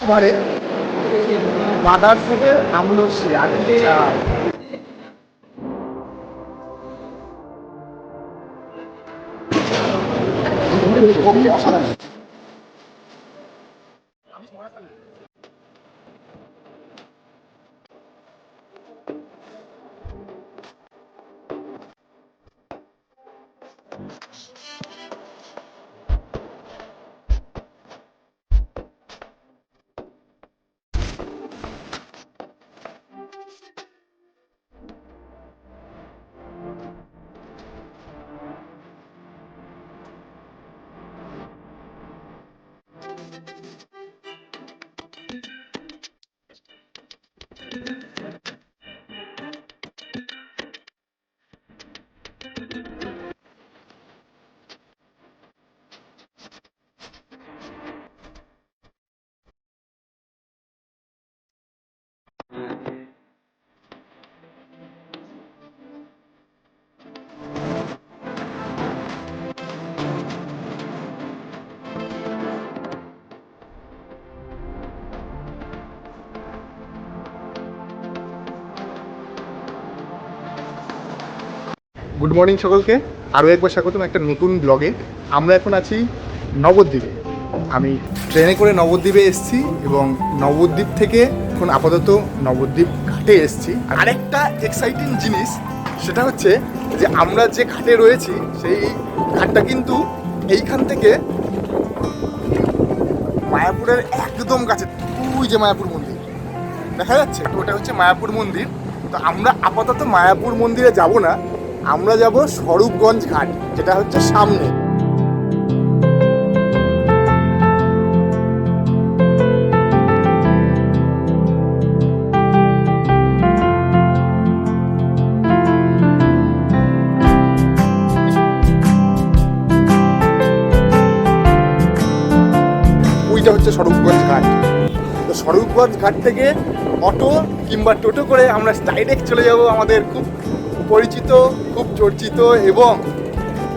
পারে বাদার থেকে আমলসি আচ্ছা অসাধারণ। গুড মর্নিং সকলকে। আরও একবার স্বাগতম একটা নতুন ব্লগে আমরা এখন আছি নবদ্বীপে। আমি ট্রেনে করে নবদ্বীপে এসেছি এবং নবদ্বীপ থেকে এখন আপাতত নবদ্বীপ ঘাটে এসেছি। আরেকটা এক্সাইটিং জিনিস, সেটা হচ্ছে যে আমরা যে ঘাটে রয়েছি, সেই ঘাটটা কিন্তু এইখান থেকে মায়াপুরের একদম কাছে ওই যে মায়াপুর মন্দির। দেখা যাচ্ছে? তো ওটা হচ্ছে মায়াপুর মন্দির। তো আমরা আপাতত মায়াপুর মন্দিরে যাব না। আমরা যাব স্বরূপগঞ্জ ঘাট, যেটা হচ্ছে সামনে। ওইটা হচ্ছে স্বরূপগঞ্জ ঘাট। তো স্বরূপগঞ্জ ঘাট থেকে অটো কিংবা টোটো করে আমরা ডাইরেক্ট চলে যাব আমাদের খুব পরিচিত খুব চর্চিত এবং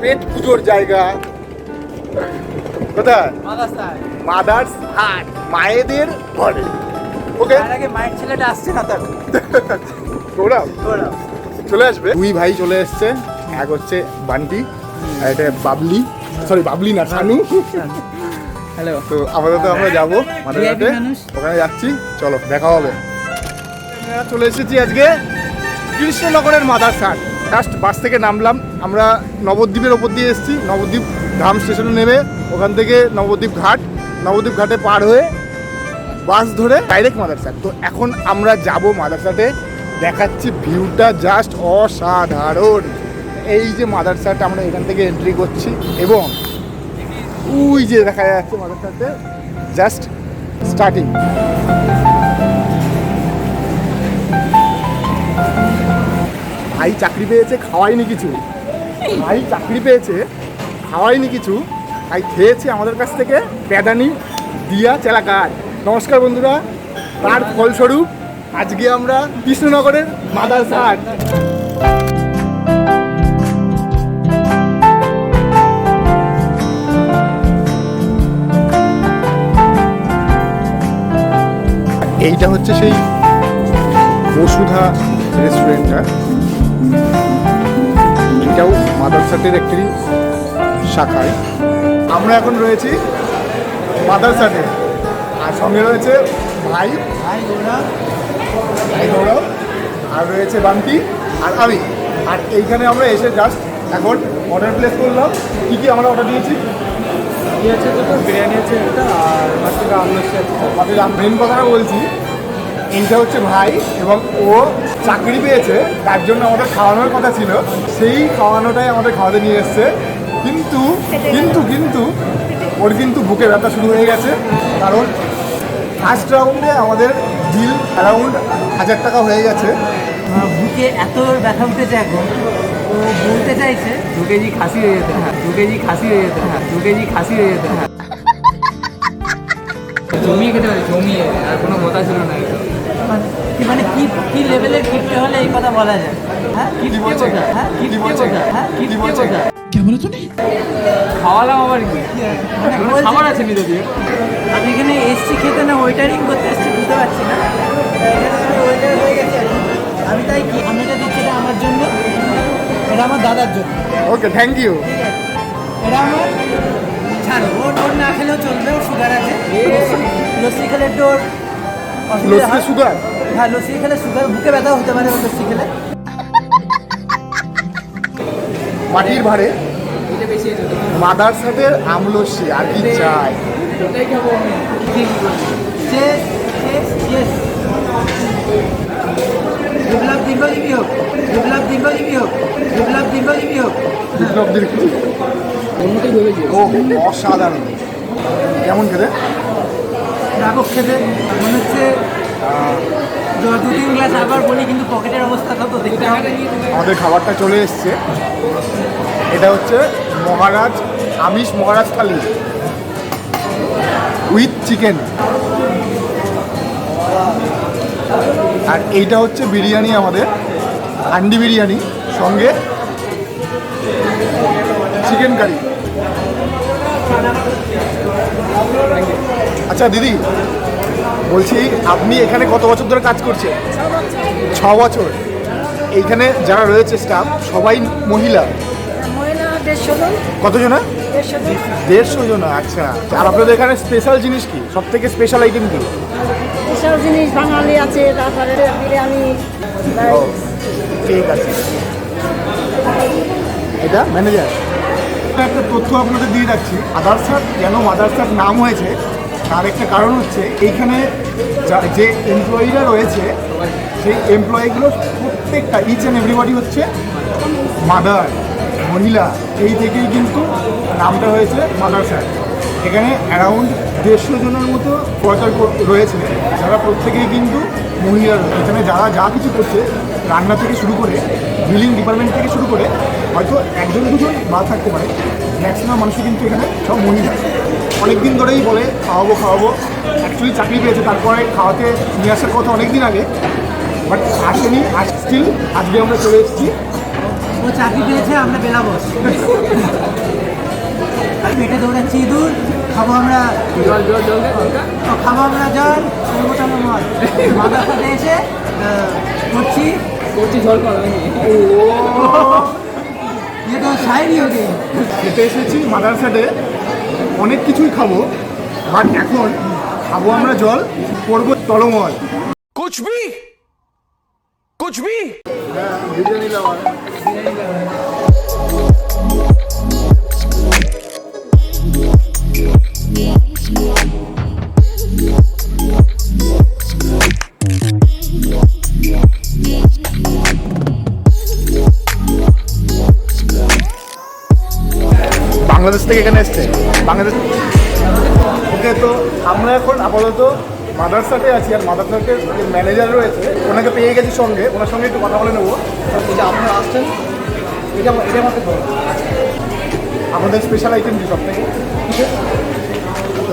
পেট পুজোর জায়গা। কোথায়? মাদার্স হাট মায়েদের ঘরে। ওকে মায়ের ছেলেটা আসছে না তার। গৌরব চলে আসবে? দুই ভাই চলে এসছে এক হচ্ছে বান্টি আর এটা বাবলি সরি বাবলি না সানু। হ্যালো তো আপাতত আমরা যাব মাদারঘাটে ওখানে যাচ্ছি চলো দেখা হবে। চলে এসেছি আজকে। কৃষ্ণনগরের মাদার সাট জাস্ট বাস থেকে নামলাম। আমরা নবদ্বীপের ওপর দিয়ে এসেছি। নবদ্বীপ ধাম স্টেশনে নেমে ওখান থেকে নবদ্বীপ ঘাট। নবদ্বীপ ঘাটে পার হয়ে বাস ধরে ডাইরেক্ট মাদারসাট তো এখন আমরা যাব মাদারসাটে দেখাচ্ছি ভিউটা জাস্ট অসাধারণ। এই যে মাদারসাট আমরা এখান থেকে এন্ট্রি করছি এবং ওই যে দেখা যাচ্ছে মাদারসাটে জাস্ট স্টার্টিং ভাই চাকরি পেয়েছে খাওয়াইনি কিছু। ভাই চাকরি পেয়েছে খাওয়াইনি কিছু। ভাই খেয়েছে আমাদের কাছ থেকে প্যাদানি, দিয়া চেলাকার। নমস্কার বন্ধুরা, তার ফলস্বরূপ আজকে আমরা কৃষ্ণনগরের মাদার সাট এইটা হচ্ছে সেই বসুধা রেস্টুরেন্টটা এটাও মাদারসাটের একটি শাখায়। আমরা এখন রয়েছি মাদারসাটে আর সঙ্গে রয়েছে ভাই ভাই ওরা ভাই গৌরব আর রয়েছে বান্টি আর আমি। আর এইখানে আমরা এসে জাস্ট এখন অর্ডার প্লেস করলাম। কী কী আমরা অর্ডার দিয়েছি? কি আছে তো বিরিয়ানি আছে একটা আর আছে। আমাদের মেন কথাটা বলছি এইটা হচ্ছে ভাই এবং ও চাকরি পেয়েছে, তার জন্য আমাদের খাওয়ানোর কথা ছিল। সেই খাওয়ানোটাই আমাদের খাওয়াতে নিয়ে এসছে। কিন্তু কিন্তু কিন্তু ওর কিন্তু বুকে ব্যথা শুরু হয়ে গেছে। কারণ ফার্স্ট রাউন্ডে আমাদের বিল অ্যারাউন্ড হাজার টাকা হয়ে গেছে। বুকে এত ব্যথা উঠেছে এখন, ও বলতে চাইছে, দু কেজি খাসি হয়ে যেতে হ্যাঁ দু কেজি খাসি হয়ে যেতে হ্যাঁ দু কেজি খাসি হয়ে যেতে হ্যাঁ। জমিয়ে খেতে পারি, জমিয়ে, আর কোনো কথা ছিল না মানে কি কি লেভেলের কিপটে হলে এই কথা বলা যায়? হ্যাঁ? কি কিপটে কোথা হ্যাঁ? কিপটে কোথা হ্যাঁ? কি কিপটে বলছে? কোথা খাওয়ালাম আবার কি? খাবার আছে নি আমি এখানে এসছি খেতে না ওয়েটারিং করতে এসছি বুঝতে পারছি না। ওয়েটার হয়ে গেছে। আমি তাই কি আমি এটা দিচ্ছি এটা আমার জন্য এটা আমার দাদার জন্য। ওকে থ্যাংক ইউ এটা আমার ছাড়ো ওর না খেলেও চলবে সুগার আছে। লস্যি- খেলে একটু লস্যি। সুগার? হ্যাঁ লস্যি খেলে সুগার বুকে ব্যথা হতে পারে লস্যি খেলে মাটির ভাড়ে? মাদার সাথে আমলসি আর কি চাই? বিপ্লব দীর্ঘজীবী হোক? বিপ্লব দীর্ঘজীবী হোক? বিপ্লব দীর্ঘজীবী হোক? বিপ্লব ও অসাধারণ। কেমন খেতে ব্যাপক খেতে মনে হচ্ছে দু তিন গ্লাস আবার বলি, কিন্তু পকেটের অবস্থা তো দেখতে হবে। আমাদের খাবারটা চলে এসছে। এটা হচ্ছে মহারাজ, আমিষ মহারাজ থালি উইথ চিকেন আর এইটা হচ্ছে বিরিয়ানি আমাদের, হান্ডি বিরিয়ানি, সঙ্গে চিকেন কারি আচ্ছা দিদি বলছি আপনি এখানে কত বছর ধরে কাজ করছেন? ছ বছর। এইখানে যারা রয়েছে স্টাফ সবাই মহিলা? কতজনা দেড়শো জন। আচ্ছা। আর আপনাদের এখানে স্পেশাল জিনিস কি? সব থেকে স্পেশাল আইটেম কি? এসব জিনিস বাঙালি আছে তারপরে বিরিয়ানি ঠিক আছে। এটা ম্যানেজার একটা তথ্য আপনাদের দিয়ে রাখছি আদার্সার কেন মাদার্সার নাম হয়েছে? তার একটা কারণ হচ্ছে এইখানে যা- এমপ্লয়িরা রয়েছে, সেই এমপ্লয়িগুলো প্রত্যেকটা ইচ অ্যান্ড এভরিবডি হচ্ছে মাদার মহিলা। এই থেকেই কিন্তু নামটা হয়েছে মাদার স্যার এখানে অ্যারাউন্ড দেড়শো জনের মতো ওয়ার্কার রয়েছে। যারা প্রত্যেকেই কিন্তু মহিলা রয়েছে। এখানে যারা যা কিছু করছে, রান্না থেকে শুরু করে বিলিং ডিপার্টমেন্ট থেকে শুরু করে, হয়তো একজন দুজন বা থাকতে পারে। ম্যাক্সিমাম মানুষই কিন্তু এখানে সব মহিলা। অনেক দিন ধরেই বলে খাওয়াবো খাওয়াবো। অ্যাকচুয়ালি চাকরি পেয়েছে তারপরে খাওয়াতে নিয়ে আসার কথা অনেক দিন আগে। বাট আসেনি আজ স্টিল আজকে আমরা চলে এসেছি। ও চাকরি পেয়েছে আমরা বেলাবস পেটে দৌড়াচ্ছি ইঁদুর। খাব আমরা জল জল জল দে খাব আমরা জল খাব আমরা মদ। মাথার সাথে এসে করছি। করছি জল কর ইয়ে তো শায়রি হয়ে গেছে খেতে এসেছি মাদারসাটে অনেক কিছুই খাব বাট এখন খাব আমরা জল করব তলময় কুচবি কুচবি বাংলাদেশ থেকে এখানে এসছে। বাংলাদেশ। ওকে তো আমরা এখন আপাতত মাদারসাটে আছি আর মাদারসাটের যে ম্যানেজার রয়েছে ওনাকে পেয়ে গেছি সঙ্গে ওনার সঙ্গে একটু কথা বলে নেব। এটা আপনারা আসছেন? এটা এটা আমাকে আমাদের স্পেশাল আইটেম কি সব থেকে।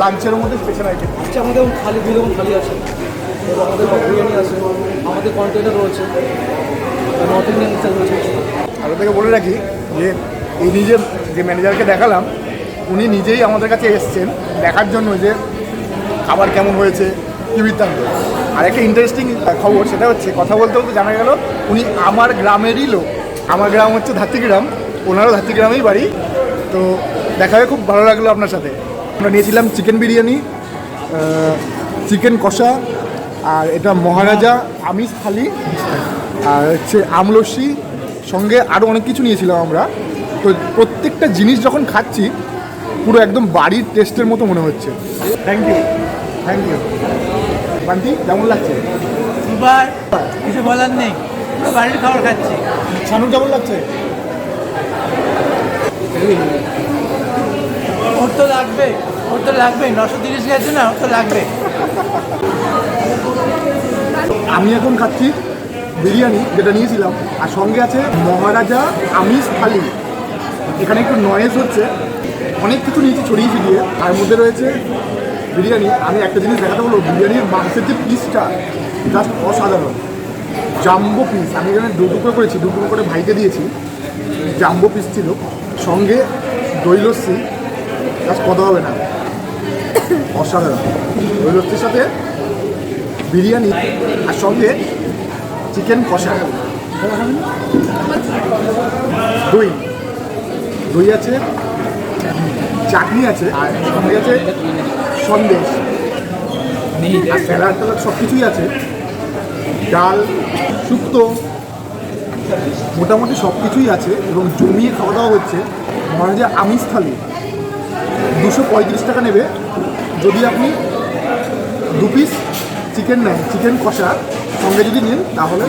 লাঞ্চের মধ্যে স্পেশাল আইটেম হচ্ছে আমাদের খালি দুই রকম থালি আছে। এবং আমাদের বিরিয়ানি আছে। আমাদের কন্টেনার রয়েছে। নর্থ ইন্ডিয়ান রয়েছে। আগে থেকে বলে রাখি যে এই নিজে যে ম্যানেজারকে দেখালাম উনি নিজেই আমাদের কাছে এসছেন দেখার জন্য যে খাবার কেমন হয়েছে, কী বৃত্তান্ত। আর একটা ইন্টারেস্টিং খবর সেটা হচ্ছে, কথা বলতে বলতে জানা গেল, উনি আমার গ্রামেরই লোক। আমার গ্রাম হচ্ছে ধাত্রিগ্রাম, ওনারও ধাত্রিগ্রামেই বাড়ি। তো দেখা হয়ে খুব ভালো লাগল আপনার সাথে। আমরা নিয়েছিলাম চিকেন বিরিয়ানি চিকেন কষা, আর এটা মহারাজা আমিষ থালি, আর হচ্ছে আমলস্যি সঙ্গে আরও অনেক কিছু নিয়েছিলাম আমরা। তো প্রত্যেকটা জিনিস যখন খাচ্ছি পুরো একদম বাড়ির টেস্টের মতো মনে হচ্ছে। Thank you thank you Bunty কেমন লাগছে? সুপার কিছু বলার নেই। বাড়ির খাবার খাচ্ছি। শানু কেমন লাগছে? ওর তো লাগবে ওর তো লাগবে। নশো তিরিশ গেছে না ওর তো লাগবে। আমি এখন খাচ্ছি বিরিয়ানি যেটা নিয়েছিলাম। আর সঙ্গে আছে মহারাজা আমিষ থালি। এখানে একটু নয়েজ হচ্ছে। অনেক কিছু নিয়েছি ছড়িয়ে ছিটিয়ে। তার মধ্যে রয়েছে বিরিয়ানি। আমি একটা জিনিস দেখাতে বলব, বিরিয়ানির মাংসের যে পিসটা জাস্ট অসাধারণ। জাম্বো পিস আমি এখানে দু টুকরো করেছি, দু টুকরো করে ভাইকে দিয়েছি। জাম্বো পিস ছিল। সঙ্গে দই লস্যি। আজ কথা হবে না। অসাধারণ। দই লস্যির সাথে বিরিয়ানি আর সঙ্গে চিকেন কষা। দই। দই আছে চাটনি আছে, আর সঙ্গে আছে সন্দেশ। আর স্যালাড সব কিছুই আছে। ডাল, শুক্তো, মোটামুটি সব কিছুই আছে এবং জমিয়ে খাওয়া দাওয়া হচ্ছে। মনে যে আমিষ থালি। দুশো পঁয়ত্রিশ টাকা নেবে। যদি আপনি দু পিস চিকেন নেন চিকেন কষা সঙ্গে যদি নেন, তাহলে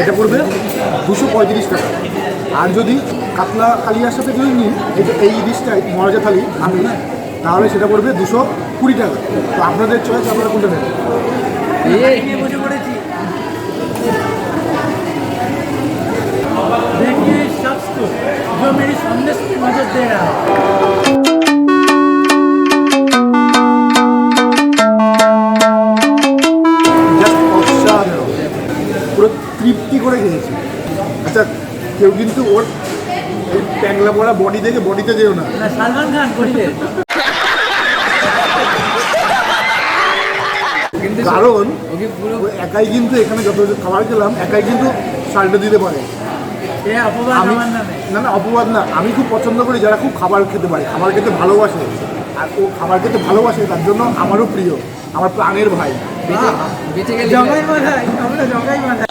এটা পড়বে দুশো পঁয়ত্রিশ টাকা। আর যদি কাতলা কালিয়ার সাথে যদি নিন এটা এই ইলিশটাই মহারাজা থালি আমি তাহলে সেটা পড়বে দুশো কুড়ি টাকা তো আপনাদের চয়েস আপনারা কোনটা নেবেন নিয়ে বসে পড়েছি देखिए इस शख्स को जो मेरी संदेश की मदद दे रहा है জাস্ট অসাধারণ পুরো তৃপ্তি করে খেয়েছি আচ্ছা কেউ কিন্তু ওর এই ট্যাংলা পড়া বডি দেখে বডিতে যেও না। না সালমান খান কারণ একাই কিন্তু এখানে যত খাবার খেলাম একাই কিন্তু সালটা দিতে পারে। না না অপবাদ না। আমি খুব পছন্দ করি যারা খুব খাবার খেতে পারে খাবার খেতে ভালোবাসে। আর ও খাবার খেতে ভালোবাসে তার জন্য আমারও প্রিয় আমার প্রাণের ভাই। বেঁচে বেঁচে গেলে। জগাই আমরা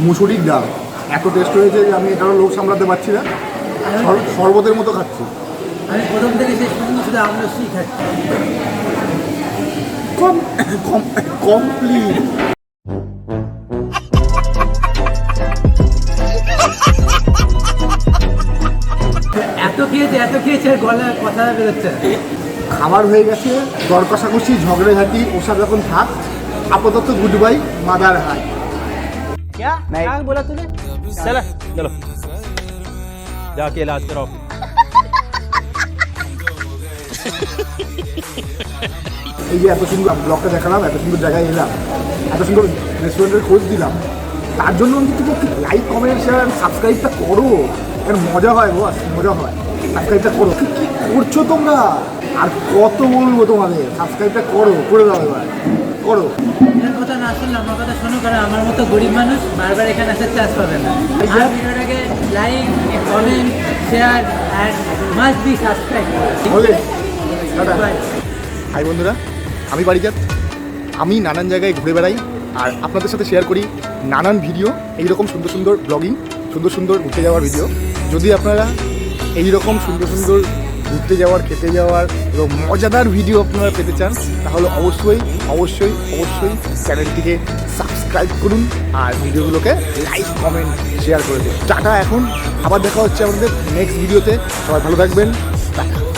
মুসুরির ডাল। এত টেস্ট হয়েছে যে আমি কারও লোক সামলাতে পারছি না। শর- শরবতের মতো খাচ্ছি। আমি প্রথম থেকে শেষ পর্যন্ত শুধু আমরা সুই খাচ্ছি কম কম কমপ্লিট এত খেয়েছে এত খেয়েছে আর গলায় কথা বেরোচ্ছে খাবার হয়ে গেছে দর কষাকষি ঝগড়াঝাটি ওসব যখন থাক আপাতত গুড বাই মাদার হাই। चलो चलो जाके इलाज कराओ এই যে এত সুন্দর ব্লগটা দেখালাম এত সুন্দর জায়গায় এলাম এত সুন্দর রেস্টুরেন্টের খোঁজ দিলাম তার জন্য অন্তত লাইক কমেন্ট শেয়ার সাবস্ক্রাইবটা করো কারণ মজা হয় বস মজা হয় সাবস্ক্রাইবটা করো কি কি করছো তোমরা আর কত বলব তোমাদের? সাবস্ক্রাইবটা করো করে দাও এবার। করো। এর কথা না শুনলে আমার কথা শোনো কারণ আমার মতো গরিব মানুষ বারবার এখানে আসার চান্স পাবে না। আর ভিডিওটাকে like comment share and must be subscribe okay tata. Hi বন্ধুরা। আমি বাড়িজাত আমি নানান জায়গায় ঘুরে বেড়াই আর আপনাদের সাথে শেয়ার করি নানান ভিডিও এইরকম সুন্দর সুন্দর ব্লগিং সুন্দর সুন্দর ঘুরতে যাওয়ার ভিডিও যদি আপনারা এই রকম সুন্দর সুন্দর ঘুরতে যাওয়ার, খেতে যাওয়ার এবং মজাদার ভিডিও আপনারা পেতে চান, তাহলে অবশ্যই অবশ্যই অবশ্যই চ্যানেলটিকে সাবস্ক্রাইব করুন আর ভিডিওগুলোকে লাইক কমেন্ট শেয়ার করে দিন। টাটা এখন, আবার দেখা হচ্ছে আমাদের নেক্সট ভিডিওতে সবাই ভালো থাকবেন। টাটা।